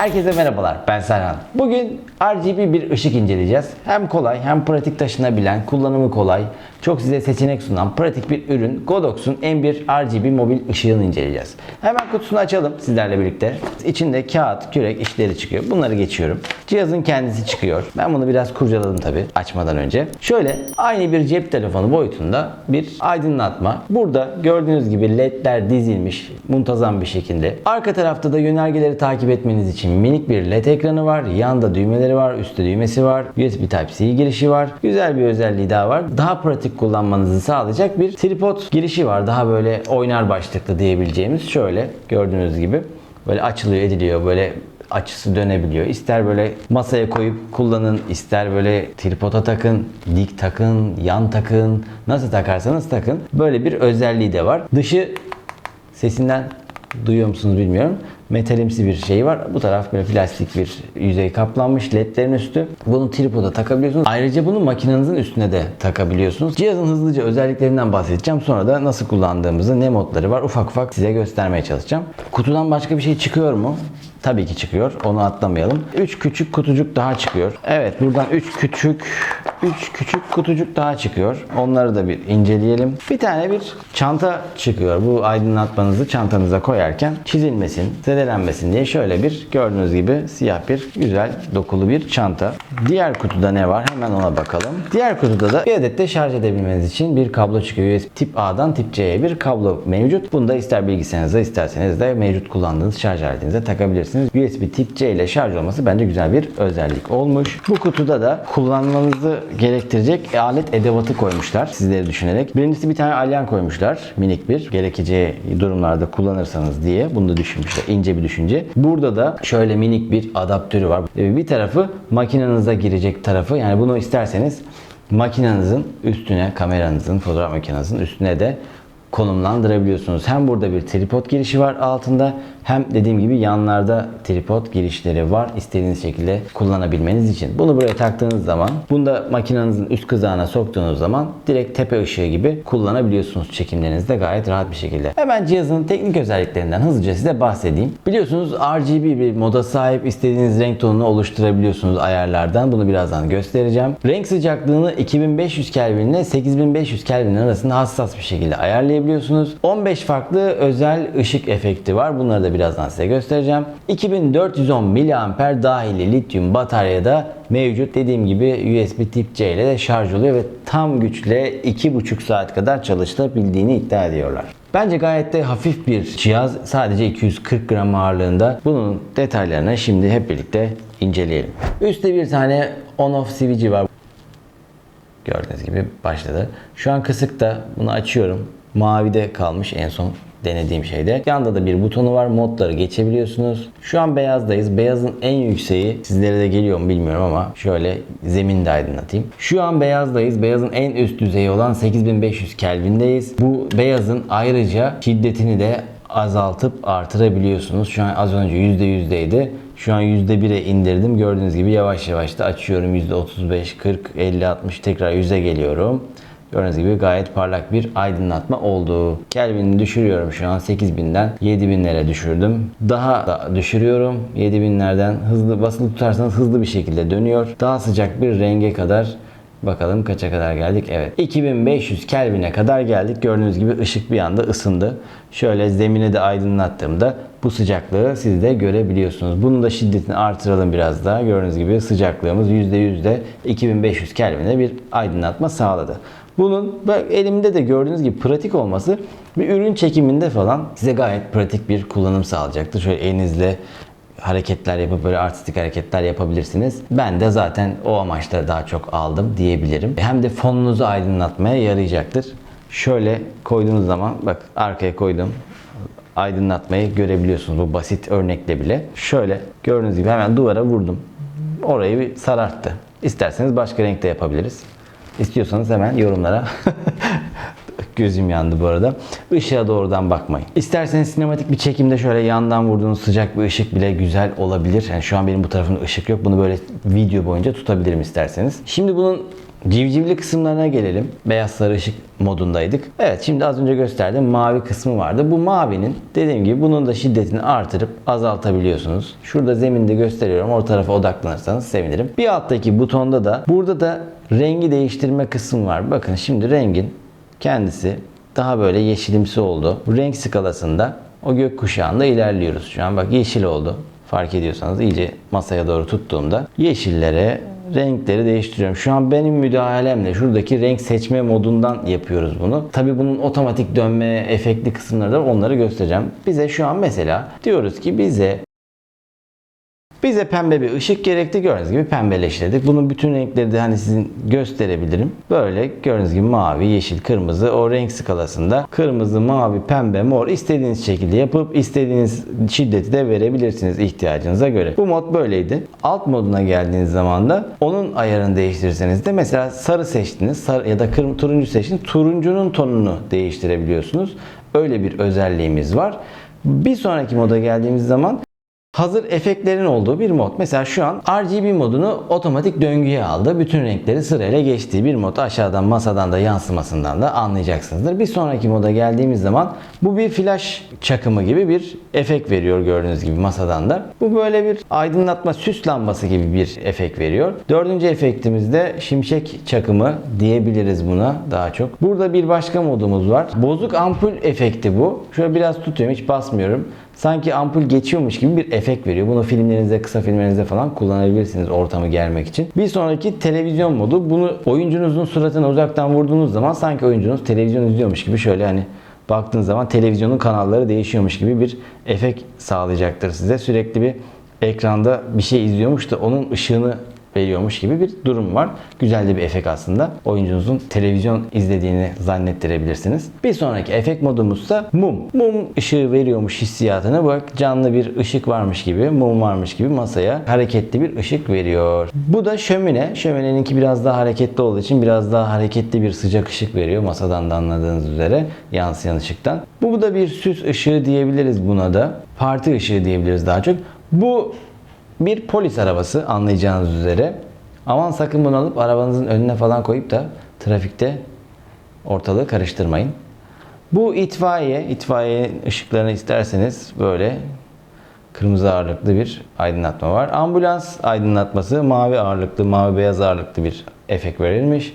Herkese merhabalar, ben Serhan. Bugün RGB bir ışık inceleyeceğiz. Hem kolay hem pratik taşınabilen, kullanımı kolay, çok size seçenek sunan pratik bir ürün Godox'un M1 RGB mobil ışığını inceleyeceğiz. Hemen kutusunu açalım sizlerle birlikte. İçinde kağıt, kürek işleri çıkıyor. Bunları geçiyorum. Cihazın kendisi çıkıyor. Ben bunu biraz kurcaladım tabii açmadan önce. Şöyle aynı bir cep telefonu boyutunda bir aydınlatma. Burada gördüğünüz gibi ledler dizilmiş muntazam bir şekilde. Arka tarafta da yönergeleri takip etmeniz için minik bir led ekranı var. Yanda düğmeleri var, üstte düğmesi var. USB Type-C girişi var. Güzel bir özelliği daha var. Daha pratik kullanmanızı sağlayacak bir tripod girişi var. Daha böyle oynar başlıklı diyebileceğimiz. Şöyle gördüğünüz gibi böyle açılıyor ediliyor böyle açısı dönebiliyor. İster böyle masaya koyup kullanın, ister böyle tripoda takın, dik takın, yan takın, nasıl takarsanız takın. Böyle bir özelliği de var. Dışı sesinden duyuyor musunuz bilmiyorum. Metalimsi bir şey var. Bu taraf böyle plastik bir yüzey kaplanmış. ledlerin üstü. Bunu tripoda takabiliyorsunuz. Ayrıca bunu makinenizin üstüne de takabiliyorsunuz. Cihazın hızlıca özelliklerinden bahsedeceğim. Sonra da nasıl kullandığımızı, ne modları var ufak ufak size göstermeye çalışacağım. Kutudan başka bir şey çıkıyor mu? Tabii ki çıkıyor. Onu atlamayalım. 3 küçük kutucuk daha çıkıyor. Evet buradan 3 küçük 3 küçük kutucuk daha çıkıyor. Onları da bir inceleyelim. Bir tane bir çanta çıkıyor. Bu aydınlatmanızı çantanıza koyarken çizilmesin, zedelenmesin diye şöyle bir gördüğünüz gibi siyah bir güzel dokulu bir çanta. Diğer kutuda ne var? Hemen ona bakalım. Diğer kutuda da bir adet de şarj edebilmeniz için bir kablo çıkıyor. USB tip A'dan tip C'ye bir kablo mevcut. Bunu da ister bilgisayarınıza isterseniz de mevcut kullandığınız şarj aletinize takabilirsiniz. USB tip C ile şarj olması bence güzel bir özellik olmuş. Bu kutuda da kullanmanızı gerektirecek alet edevatı koymuşlar sizleri düşünerek. Birincisi bir tane alyan koymuşlar. Minik bir. Gerekeceği durumlarda kullanırsanız diye. Bunu da düşünmüşler. ince bir düşünce. Burada da şöyle minik bir adaptörü var. Ee, Bir tarafı makinenize girecek tarafı. Yani bunu isterseniz makinenizin üstüne, kameranızın, fotoğraf makinenizin üstüne de konumlandırabiliyorsunuz. Hem burada bir tripod girişi var altında hem dediğim gibi yanlarda tripod girişleri var. İstediğiniz şekilde kullanabilmeniz için. Bunu buraya taktığınız zaman bunu da makinenizin üst kızağına soktuğunuz zaman direkt tepe ışığı gibi kullanabiliyorsunuz çekimlerinizde gayet rahat bir şekilde. Hemen cihazın teknik özelliklerinden hızlıca size bahsedeyim. Biliyorsunuz RGB bir moda sahip istediğiniz renk tonunu oluşturabiliyorsunuz ayarlardan. Bunu birazdan göstereceğim. Renk sıcaklığını 2500 Kelvin ile 8500 Kelvin arasında hassas bir şekilde ayarlayabiliyorsunuz. 15 farklı özel ışık efekti var. Bunları da birazdan size göstereceğim. 2410 mAh dahili lityum bataryada mevcut. Dediğim gibi USB tip C ile de şarj oluyor ve tam güçle 2,5 saat kadar çalıştırabildiğini iddia ediyorlar. Bence gayet de hafif bir cihaz. Sadece 240 gram ağırlığında. Bunun detaylarını şimdi hep birlikte inceleyelim. Üstte bir tane on-off switch'i var. Gördüğünüz gibi başladı. Şu an kısıkta. Bunu açıyorum. Mavide kalmış en son denediğim şeyde. Yanda da bir butonu var. Modları geçebiliyorsunuz. Şu an beyazdayız. Beyazın en yükseği sizlere de geliyor mu bilmiyorum ama şöyle zeminde aydınlatayım. Şu an beyazdayız. Beyazın en üst düzeyi olan 8500 Kelvin'deyiz. Bu beyazın ayrıca şiddetini de azaltıp artırabiliyorsunuz. Şu an az önce %100'deydi. Şu an %1'e indirdim. Gördüğünüz gibi yavaş yavaş da açıyorum. %35, 40, 50, 60 tekrar 100'e geliyorum. Gördüğünüz gibi gayet parlak bir aydınlatma oldu. Kelvin'i düşürüyorum şu an 8000'den 7000'lere düşürdüm. Daha da düşürüyorum. 7000'lerden hızlı basılı tutarsanız hızlı bir şekilde dönüyor. Daha sıcak bir renge kadar Bakalım kaça kadar geldik? Evet. 2500 Kelvin'e kadar geldik. Gördüğünüz gibi ışık bir anda ısındı. Şöyle zemine de aydınlattığımda bu sıcaklığı siz de görebiliyorsunuz. Bunun da şiddetini artıralım biraz daha. Gördüğünüz gibi sıcaklığımız %100 de 2500 Kelvin'e bir aydınlatma sağladı. Bunun elimde de gördüğünüz gibi pratik olması bir ürün çekiminde falan size gayet pratik bir kullanım sağlayacaktır. Şöyle elinizle hareketler yapıp böyle artistik hareketler yapabilirsiniz. Ben de zaten o amaçla daha çok aldım diyebilirim. Hem de fonunuzu aydınlatmaya yarayacaktır. Şöyle koyduğunuz zaman bak arkaya koydum aydınlatmayı görebiliyorsunuz bu basit örnekle bile. Şöyle gördüğünüz gibi hemen duvara vurdum. Orayı bir sararttı. İsterseniz başka renkte yapabiliriz. İstiyorsanız hemen yorumlara Gözüm yandı bu arada. Işığa doğrudan bakmayın. İsterseniz sinematik bir çekimde şöyle yandan vurduğunuz sıcak bir ışık bile güzel olabilir. Yani şu an benim bu tarafımda ışık yok. Bunu böyle video boyunca tutabilirim isterseniz. Şimdi bunun civcivli kısımlarına gelelim. Beyaz sarı ışık modundaydık. Evet şimdi az önce gösterdim mavi kısmı vardı. Bu mavinin dediğim gibi bunun da şiddetini artırıp azaltabiliyorsunuz. Şurada zeminde gösteriyorum. O tarafa odaklanırsanız sevinirim. Bir alttaki butonda da burada da rengi değiştirme kısmı var. Bakın şimdi rengin kendisi daha böyle yeşilimsi oldu. Renk skalasında o gökkuşağında ilerliyoruz. Şu an bak yeşil oldu. Fark ediyorsanız iyice masaya doğru tuttuğumda yeşillere renkleri değiştiriyorum. Şu an benim müdahalemle şuradaki renk seçme modundan yapıyoruz bunu. Tabi bunun otomatik dönme efektli kısımları da onları göstereceğim. Bize şu an mesela diyoruz ki bize bize pembe bir ışık gerekti. Gördüğünüz gibi pembeleştirdik. Bunun bütün renkleri de hani sizin gösterebilirim. Böyle gördüğünüz gibi mavi, yeşil, kırmızı o renk skalasında kırmızı, mavi, pembe, mor istediğiniz şekilde yapıp istediğiniz şiddeti de verebilirsiniz ihtiyacınıza göre. Bu mod böyleydi. Alt moduna geldiğiniz zaman da onun ayarını değiştirirseniz de mesela sarı seçtiniz sarı ya da kırmızı turuncu seçtiniz. Turuncunun tonunu değiştirebiliyorsunuz. Öyle bir özelliğimiz var. Bir sonraki moda geldiğimiz zaman Hazır efektlerin olduğu bir mod. Mesela şu an RGB modunu otomatik döngüye aldı. Bütün renkleri sırayla geçtiği bir mod. Aşağıdan masadan da yansımasından da anlayacaksınızdır. Bir sonraki moda geldiğimiz zaman bu bir flash çakımı gibi bir efekt veriyor gördüğünüz gibi masadan da. Bu böyle bir aydınlatma süs lambası gibi bir efekt veriyor. Dördüncü efektimiz de şimşek çakımı diyebiliriz buna daha çok. Burada bir başka modumuz var. Bozuk ampul efekti bu. Şöyle biraz tutuyorum hiç basmıyorum sanki ampul geçiyormuş gibi bir efekt veriyor. Bunu filmlerinizde, kısa filmlerinizde falan kullanabilirsiniz ortamı germek için. Bir sonraki televizyon modu. Bunu oyuncunuzun suratına uzaktan vurduğunuz zaman sanki oyuncunuz televizyon izliyormuş gibi şöyle hani baktığınız zaman televizyonun kanalları değişiyormuş gibi bir efekt sağlayacaktır size. Sürekli bir ekranda bir şey izliyormuş da onun ışığını veriyormuş gibi bir durum var. Güzel de bir efekt aslında. Oyuncunuzun televizyon izlediğini zannettirebilirsiniz. Bir sonraki efekt modumuzsa mum. Mum ışığı veriyormuş hissiyatını. Bak canlı bir ışık varmış gibi, mum varmış gibi masaya hareketli bir ışık veriyor. Bu da şömine. Şömineninki biraz daha hareketli olduğu için biraz daha hareketli bir sıcak ışık veriyor. Masadan da anladığınız üzere yansıyan ışıktan. Bu da bir süs ışığı diyebiliriz buna da. Parti ışığı diyebiliriz daha çok. Bu bir polis arabası anlayacağınız üzere. Aman sakın bunu alıp arabanızın önüne falan koyup da trafikte ortalığı karıştırmayın. Bu itfaiye, itfaiye ışıklarını isterseniz böyle kırmızı ağırlıklı bir aydınlatma var. Ambulans aydınlatması mavi ağırlıklı, mavi beyaz ağırlıklı bir efekt verilmiş.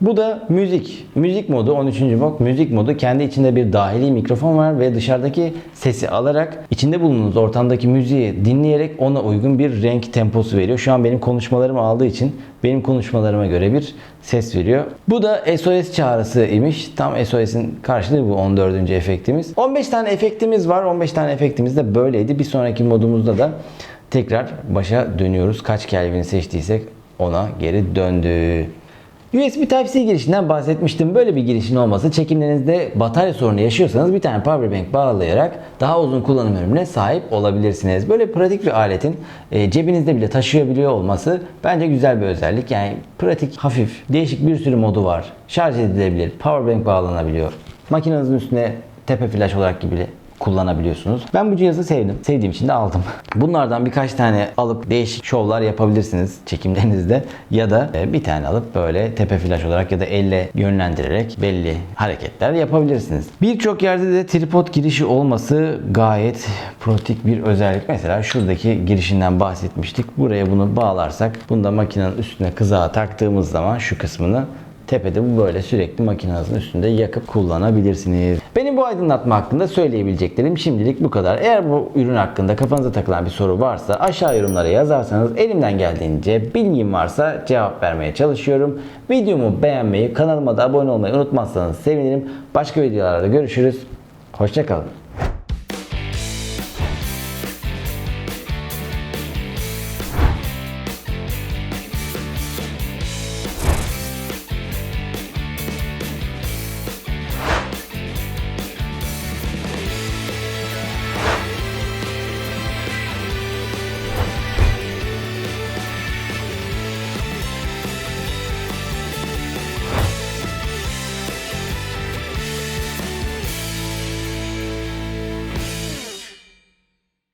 Bu da müzik. Müzik modu 13. mod. Müzik modu kendi içinde bir dahili mikrofon var ve dışarıdaki sesi alarak içinde bulunduğunuz ortamdaki müziği dinleyerek ona uygun bir renk temposu veriyor. Şu an benim konuşmalarımı aldığı için benim konuşmalarıma göre bir ses veriyor. Bu da SOS çağrısı imiş. Tam SOS'in karşılığı bu 14. efektimiz. 15 tane efektimiz var. 15 tane efektimiz de böyleydi. Bir sonraki modumuzda da tekrar başa dönüyoruz. Kaç Kelvin'i seçtiysek ona geri döndü. USB Type-C girişinden bahsetmiştim. Böyle bir girişin olması çekimlerinizde batarya sorunu yaşıyorsanız bir tane powerbank bağlayarak daha uzun kullanım ömrüne sahip olabilirsiniz. Böyle pratik bir aletin e, cebinizde bile taşıyabiliyor olması bence güzel bir özellik. Yani pratik, hafif, değişik bir sürü modu var. Şarj edilebilir, powerbank bağlanabiliyor. Makinenizin üstüne tepe flash olarak gibi kullanabiliyorsunuz. Ben bu cihazı sevdim. Sevdiğim için de aldım. Bunlardan birkaç tane alıp değişik şovlar yapabilirsiniz çekimlerinizde ya da e, bir tane alıp böyle tepe flash olarak ya da elle yönlendirerek belli hareketler yapabilirsiniz. Birçok yerde de tripod girişi olması gayet pratik bir özellik. Mesela şuradaki girişinden bahsetmiştik. Buraya bunu bağlarsak bunu da makinenin üstüne kızağa taktığımız zaman şu kısmını Tepede bu böyle sürekli makinenizin üstünde yakıp kullanabilirsiniz. Benim bu aydınlatma hakkında söyleyebileceklerim şimdilik bu kadar. Eğer bu ürün hakkında kafanıza takılan bir soru varsa aşağı yorumlara yazarsanız elimden geldiğince bilgim varsa cevap vermeye çalışıyorum. Videomu beğenmeyi, kanalıma da abone olmayı unutmazsanız sevinirim. Başka videolarda görüşürüz. Hoşçakalın.